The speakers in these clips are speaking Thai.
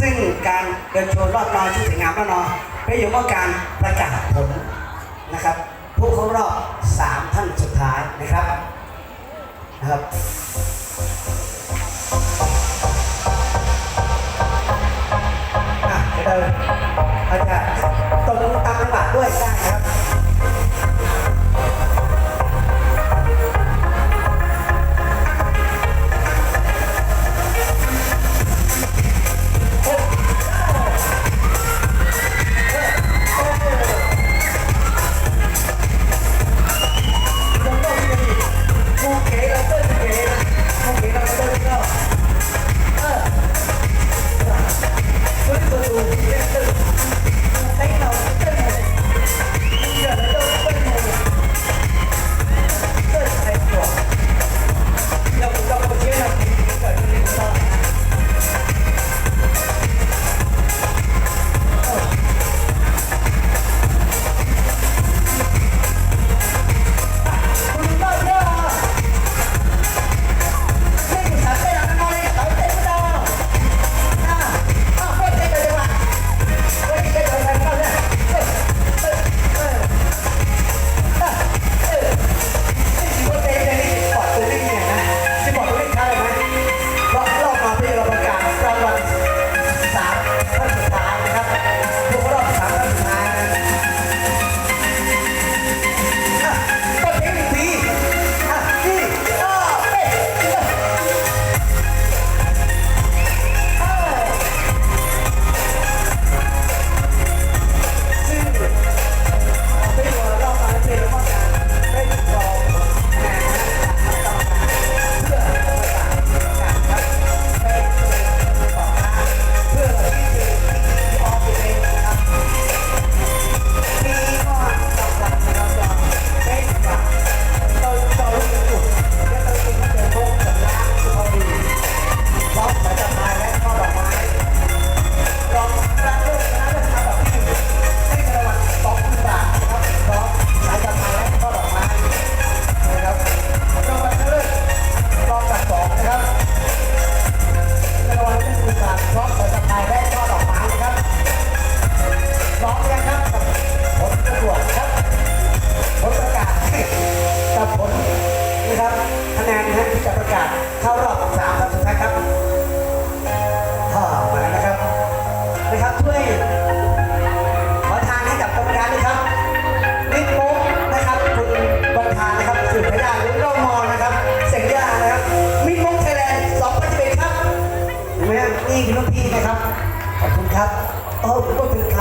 ซึ่งการเดินโชว์รอบนอนชุดสวยงามรอบนอนก็อยู่กับการประกาศผลนะครับ ผู้เข้ารอบ3ท่านสุดท้ายนะครับนะครับอะเดี๋ยวเราจะตรงตามจังหวะด้วยได้นะครับ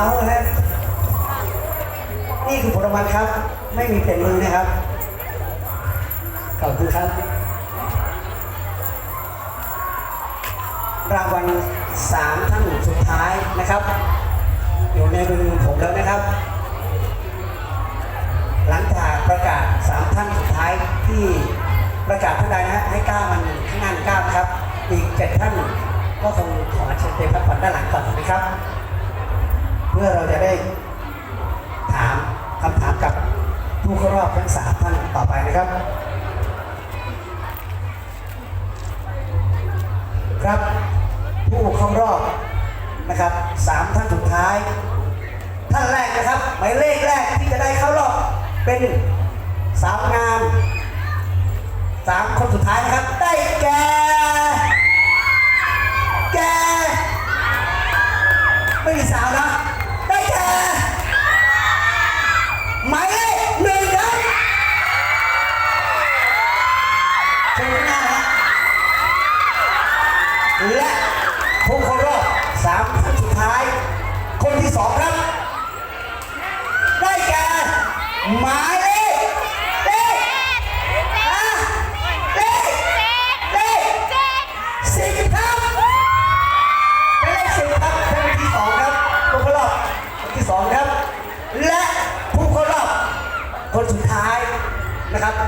เขานะฮะนี่คือผลรางวัลครับ ไม่มีเปลี่ยนมือนะครับ ขอบคุณครับ รางวัลสามท่านสุดท้ายนะครับ อยู่ในมือผมแล้วนะครับ หลังจากประกาศสามท่านสุดท้ายที่ประกาศท่านใดนะฮะให้ก้ามันข้างหน้าก้าวครับ อีกเจ็ดท่านก็คงขอเชิญเตรียมพักผ่อนด้านหลังก่อนนะครับ เพื่อเราจะได้ถามคำถามกับผู้เข้ารอบทั้งสามท่านต่อไปนะครับ ครับผู้เข้ารอบนะครับสามท่านสุดท้าย ท่านแรกนะครับ หมายเลขแรกที่จะได้เข้ารอบเป็นสาวงามสามคนสุดท้ายนะครับ ได้แก่แก่ไม่มีสาวนะ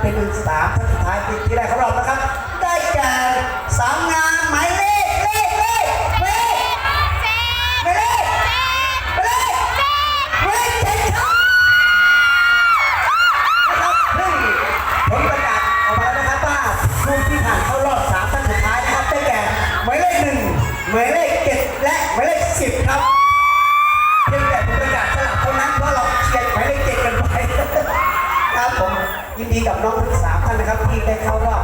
นะครับเป็นสามท่านสุดท้ายที่ที่ได้เข้ารอบนะครับ ได้แก่สามงานหมายเลขเลขเลขเลขหมายเลขเลขเลขเจ็ดครับนะครับซึ่งผลประกาศออกมาแล้วนะครับว่าผู้ที่ผ่านเข้ารอบสามท่านสุดท้ายนะครับได้แก่หมายเลขหนึ่งหมายเลขเจ็ดและหมายเลข ดีกับน้องทั้งสามท่านนะครับที่ได้เข้ารอบ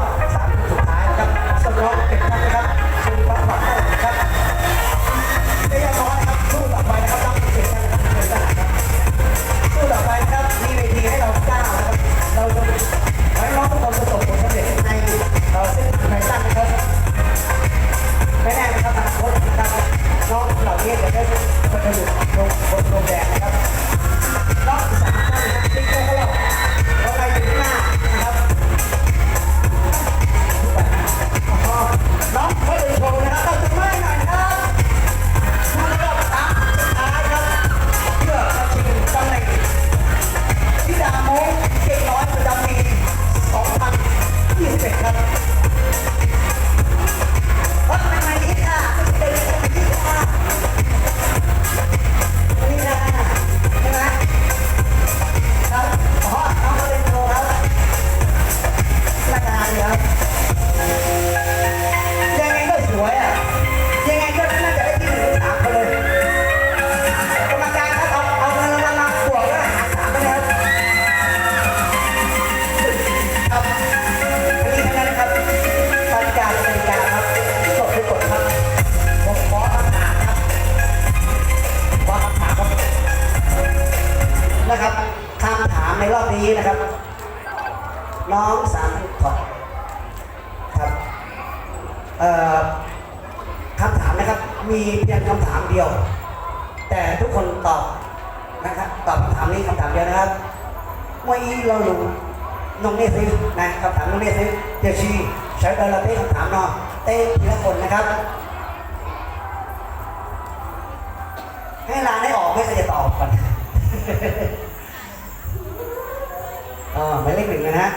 ทุกคนตอบนะครับตอบคำถามนี้คำถามเดียวนะครับไม่เรารู้น้องเนซินะคำถามน้องเนซิเดี๋ยวชีใช้เวลาเต้คำถามนาะเต้ทีละคนนะครับ ให้ลาได้ออกไม่เคยจะตอบก่อนอ่าหมายเลขหนึ่งนะฮะ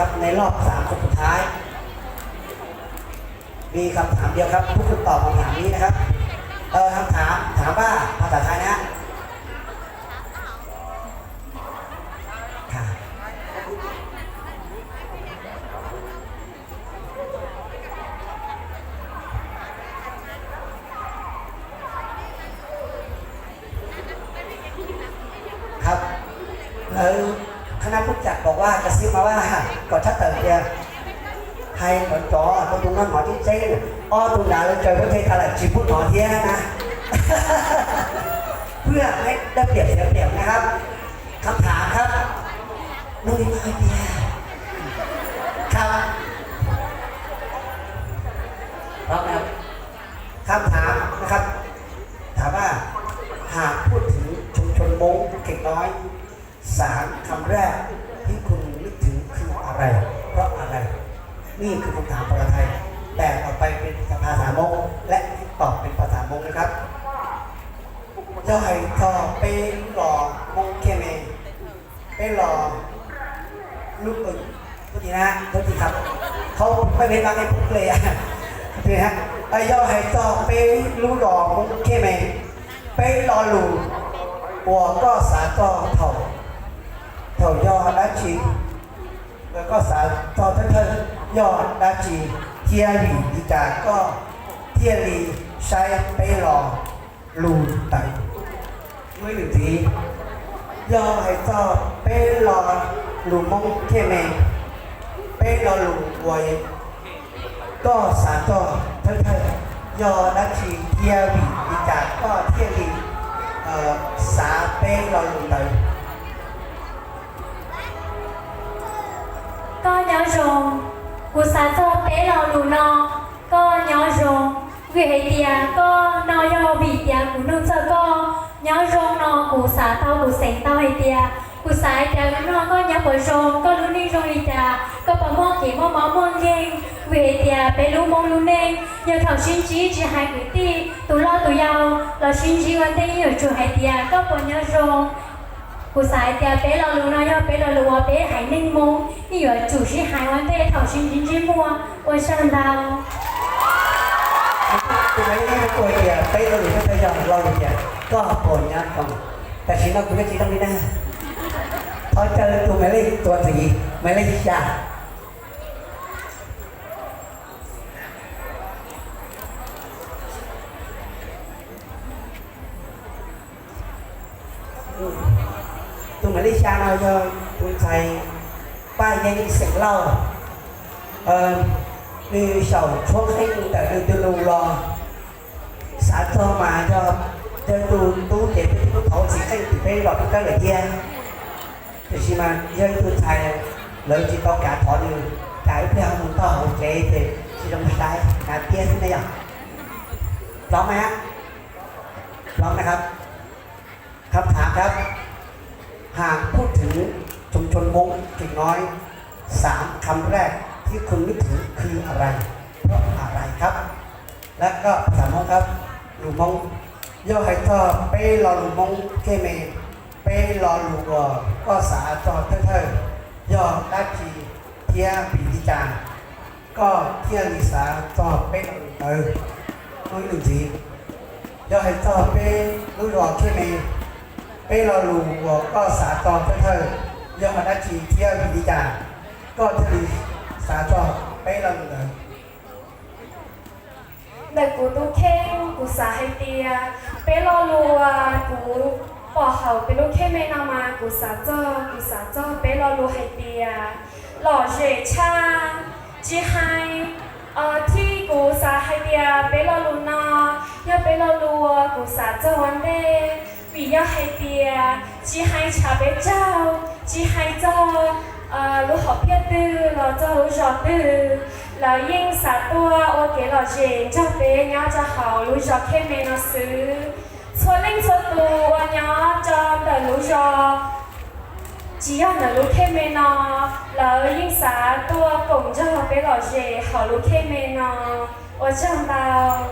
ครับในรอบสามคนสุดท้าย มีคำถามเดียวครับ ทุกคนตอบคำถามนี้นะครับ เออคำถามถามว่าภาษาไทยนะค่ะครับแล้ว คณะผู้จัดบอกว่ากระซิบมาว่าก่อนชัดเตอร์เนี่ยไทยหมอนจอประตูนั่งหมอที่เจ๊อ้อตุ้งดาเลยเจอประเทศอะไรจีพูดหมอเทียนะ เพื่อให้ได้เปรียบเสียเปรียบนะครับคำถามครับนุ่งมาเดีย ทีนะไอ้ย่อไห่อเป้ลูกหล่อมงเคเมเป้หล่อหลูหัวก็สาก็เถ่าเถ่าย่อและชีแล้วก็สารทอเทนย่อดดาจีเทียหลีดีจาก็เทียหลีใช้ไปรอลูไตด้วยหนึ่งทีย่อให้ทอไปรอหลูมงเคเมไปรอหลูไวย ก็สารก็ท่านท่านยอนักชีเทียวีอีจากก็เทียวีเอ่อสาเป้ลอยลงไปก็เนาะรงกูสาโซเป้ลอยลูนอก็เนาะรงวิเฮียก็นอยอบีเตียกูนุ่งเจอก็เนาะรงนอกูสาเต้ากูเสงเต้าไอเดียกูสายเตียกูนอก็เนาะปวดรง thì mong mong mong ghen về nhà bé lu mong lu nên nhờ thảo xin chí chỉ hai quỷ ti tụ lo tụ giàu là xin chí quan tên nhiều chủ hải nhà có bọn nhớ rồi cụ sai tia bé lo lu nói bé lo lu bé hải ninh mong nhiều chủ sĩ hai quan tên thảo xin chí chí mua. Ôi sao đau? Cụ mấy cái tuổi thì à, bé lo lu bây giờ lo lu thì có bọn nhớ còn tại chỉ nó cũng chỉ đang đi nè, thôi chờ tụi mày lên tụi gì? Mày lên chả จะคุณใช้ป้ายยังเสียงเล่าเอ่อมีสาวช่วงให้ดูแต่ดูดูดูรอสาธอมาจะจะดูตู้เด็กที่เขาเขาสิให้ติดไปหลอกก็เลยเยี่ยแต่ชิมาเยี่ยคุณใช้เลยจิตต้องการถอนอยู่ใจเพื่อมึงต้องโอเคเด็กที่ต้องใช้การเตี้ยขึ้นได้ยังร้องไหมฮะร้อมนะครับคำถามครับ หากพูดถึงชุมชนมงกิ่งน้อยสามคำแรกที่คุณนึกถึงคืออะไร เพราะอะไรครับ และก็ภาษามงครับหลูมงย่อให้ท่อเป้รอหลูมงเคเมเป้รอหลูกอก็สาจอเท่เท่ย่อด้าจีเทียปีดิจาก็เทียลิสาจอเป้รอหลูเออ nói được gì do hệ cho bê lúc đó khi mình bê lò lù của có xã trò thế thơ do mà đã chỉ theo vì đi cả có thì xã trò bê lò lù đó แต่กูตู้เข่งกูสาให้เตียเปรอรัวกูปอเขาเป็นลูกเข่งไม่นามากูสาเจ้ากูสาเจ้าเปรอรัวให้เตียหล่อเฉยชาจีไฮเอ่อที่กูสาให้เตียเปรอรัวนอยาเปรอรัวกูสาเจ้าวันเด vì do hay thì chỉ hay cha bé trao chỉ hay cho lúc học biết tư là cho lúc rõ tư là yên xả tua ô kế là dễ cho bé nhau cho hảo lúc rõ thêm mẹ nó xứ số linh số tu ô nhau cho đời lúc rõ chỉ là là lúc thêm mẹ nó là yên xả tua cũng cho học bé là dễ hảo lúc thêm mẹ nó ô chẳng bao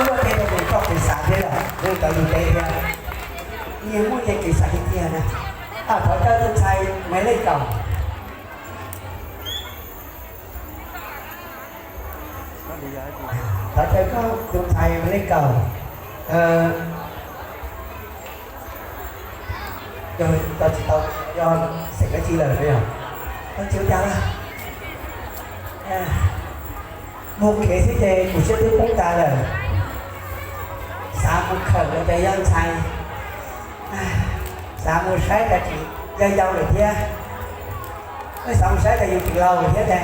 如果给我们告给啥的了？ เรื่องการเยู่ใเดียวเอียงมุ่งใจกิบสักเดียนะถ้าขอเจ้าตุ้งชัยไม่เล่นเก่าถ้าเจ้าก็ตุ้งชัยไม่เล่นเก่าเอ่อย้อนตอนตอาย้อนเสร็จแล้วจีเลยไหมครับต้องเชื่อใจัละโมเขสิเจกูเชื่อที่ป้องตาเลย จีเราเลยเทียแต่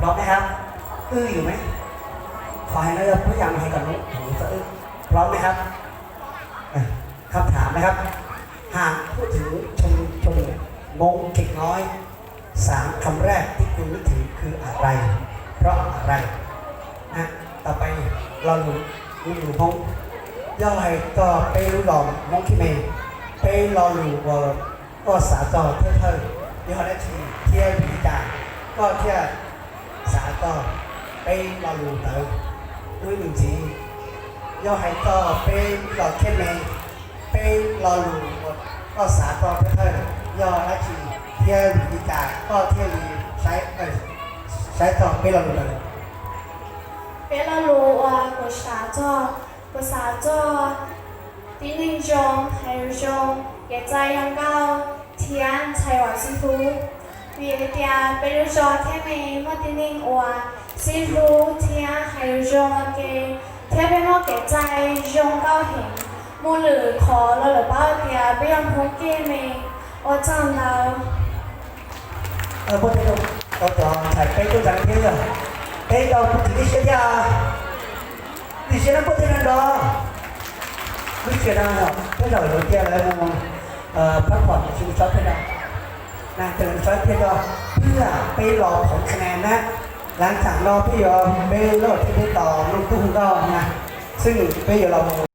พร้อมไหมครับอื้ออยู่ไหมขอให้เราพยายามให้กับน้องหนูจะอื้อพร้อมไหมครับคำถามนะครับ หากพูดถึงชมชมมงเก่งน้อยสามคำแรกที่คุณนึกถึงคืออะไร เพราะอะไร นะต่อไปเราหลุหลุมหลุมงย่อไหลต่อไปหลุมหลอมมงคีเมไปรอหลุว่าก็สาต่อเท่าเท่าย่อได้ทีเที่ยวพิจารก็เที่ยวสาต่อไปรอหลุเต๋อด้วยหนึ่งจีย่อไหลต่อไปหลอดเท่เมย์ไปรอหลุมก็สาต่อเท่าเท่าย่อได้ทีเที่ยวพิจารก็เที่ยวใช้เออใช้ต่อไปรอหลุเต๋อ Bela lua của xã cho của xã cho tí ninh trong hay trong cái trai hàng cao thì ăn thầy hòa sư phụ vì thì bây giờ cho thế mày mất tí ninh hòa sư phụ thì ăn hay trong cái thế bây mất cái trai trong cao hình mua lửa khó là lửa bao thì bây giờ không kia mày ở trong nào ở bên đâu có chọn thầy cái tôi chẳng thiếu rồi cái đâu cũng chỉ đi xe ra đi xe nó bố thầy nào đó biết xe nào nào cái rồi đầu tiên là một ờ phát phẩm chung sót thế nào นางเจริญช้อยเพื่อเพื่อไปรอผลคะแนนนะ หลังจากรอพี่ยอมไปโลดที่ไปต่อลูกทุ่งก็นะ ซึ่งไปอยู่เรา